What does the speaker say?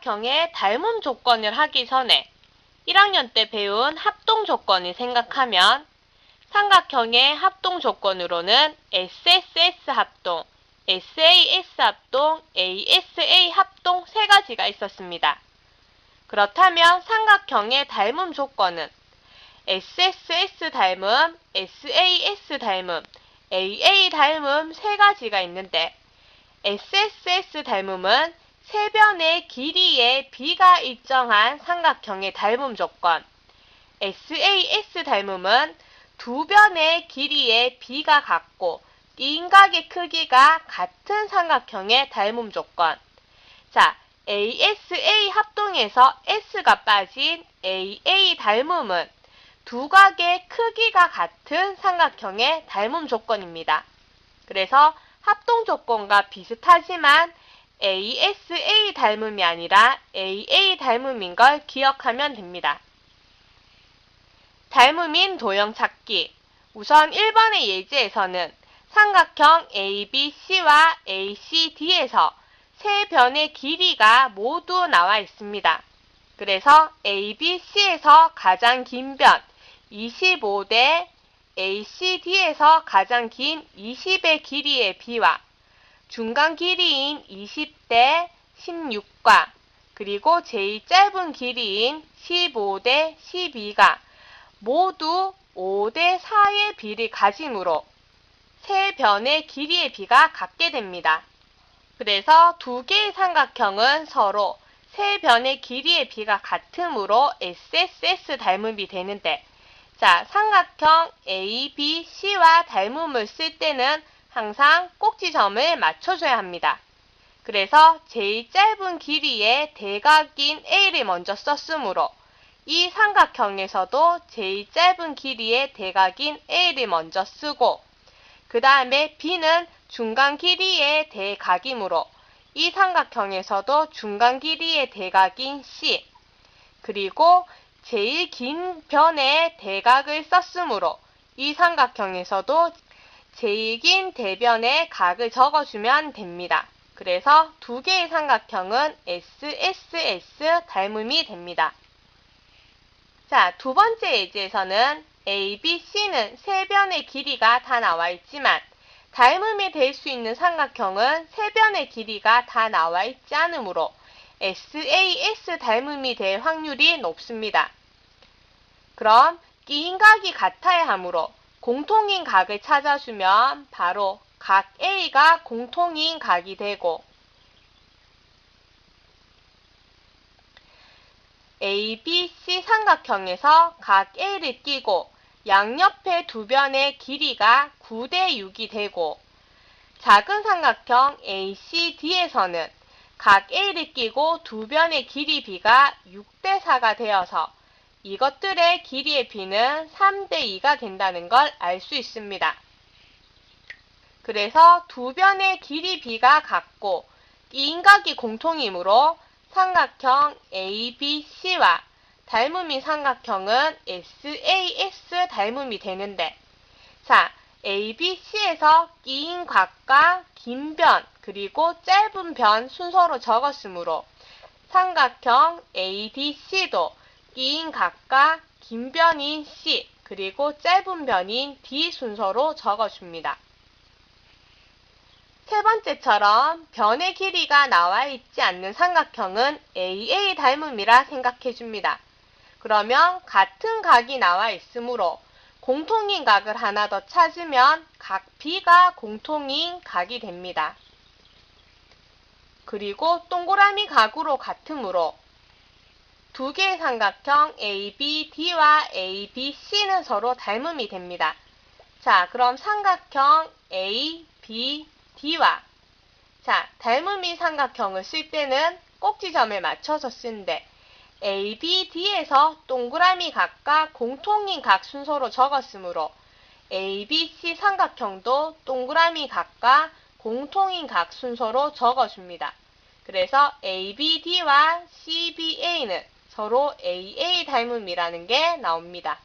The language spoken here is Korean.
삼각형의 닮음 조건을 하기 전에 1학년 때 배운 합동 조건을 생각하면 삼각형의 합동 조건으로는 SSS 합동, SAS 합동, ASA 합동 세 가지가 있었습니다. 그렇다면 삼각형의 닮음 조건은 SSS 닮음, SAS 닮음, AA 닮음 세 가지가 있는데 SSS 닮음은 세 변의 길이의 비가 일정한 삼각형의 닮음 조건 SAS 닮음은 두 변의 길이의 비가 같고 인각의 크기가 같은 삼각형의 닮음 조건 자, ASA 합동에서 S가 빠진 AA 닮음은 두 각의 크기가 같은 삼각형의 닮음 조건입니다. 그래서 합동 조건과 비슷하지만 ASA 닮음이 아니라 AA 닮음인 걸 기억하면 됩니다. 닮음인 도형 찾기. 우선 1번의 예제에서는 삼각형 ABC와 ACD에서 세 변의 길이가 모두 나와 있습니다. 그래서 ABC에서 가장 긴 변 25대 ACD에서 가장 긴 20의 길이의 비와 중간 길이인 20대 16과 그리고 제일 짧은 길이인 15대 12가 모두 5대 4의 비를 가짐으로 세 변의 길이의 비가 같게 됩니다. 그래서 두 개의 삼각형은 서로 세 변의 길이의 비가 같으므로 SSS 닮음이 되는데 자, 삼각형 A, B, C와 닮음을 쓸 때는 항상 꼭지점을 맞춰줘야 합니다. 그래서 제일 짧은 길이의 대각인 A를 먼저 썼으므로 이 삼각형에서도 제일 짧은 길이의 대각인 A를 먼저 쓰고 그 다음에 B는 중간 길이의 대각이므로 이 삼각형에서도 중간 길이의 대각인 C 그리고 제일 긴 변의 대각을 썼으므로 이 삼각형에서도 제일 긴 대변의 각을 적어주면 됩니다. 그래서 두 개의 삼각형은 SSS 닮음이 됩니다. 자, 두 번째 예제에서는 A, B, C는 세 변의 길이가 다 나와 있지만 닮음이 될 수 있는 삼각형은 세 변의 길이가 다 나와 있지 않으므로 SAS 닮음이 될 확률이 높습니다. 그럼 끼인 각이 같아야 하므로 공통인 각을 찾아주면 바로 각 A가 공통인 각이 되고 ABC 삼각형에서 각 A를 끼고 양옆의 두 변의 길이가 9대 6이 되고 작은 삼각형 ACD에서는 각 A를 끼고 두 변의 길이 비가 6대 4가 되어서 이것들의 길이의 비는 3대 2가 된다는 걸 알 수 있습니다. 그래서 두 변의 길이 비가 같고 인각이 공통이므로 삼각형 ABC와 닮음인 삼각형은 SAS 닮음이 되는데 자 ABC에서 긴 각과 긴 변 그리고 짧은 변 순서로 적었으므로 삼각형 ADC도 긴 각과 긴 변인 C 그리고 짧은 변인 D 순서로 적어줍니다. 세 번째처럼 변의 길이가 나와 있지 않는 삼각형은 AA 닮음이라 생각해줍니다. 그러면 같은 각이 나와 있으므로 공통인 각을 하나 더 찾으면 각 B가 공통인 각이 됩니다. 그리고 동그라미 각으로 같으므로 두 개의 삼각형 ABD와 ABC는 서로 닮음이 됩니다. 자, 그럼 삼각형 ABD와 자, 닮음이 삼각형을 쓸 때는 꼭지점을 맞춰서 쓰는데 ABD에서 동그라미 각과 공통인 각 순서로 적었으므로 ABC 삼각형도 동그라미 각과 공통인 각 순서로 적어줍니다. 그래서 ABD와 CBA는 서로 AA 닮음이라는 게 나옵니다.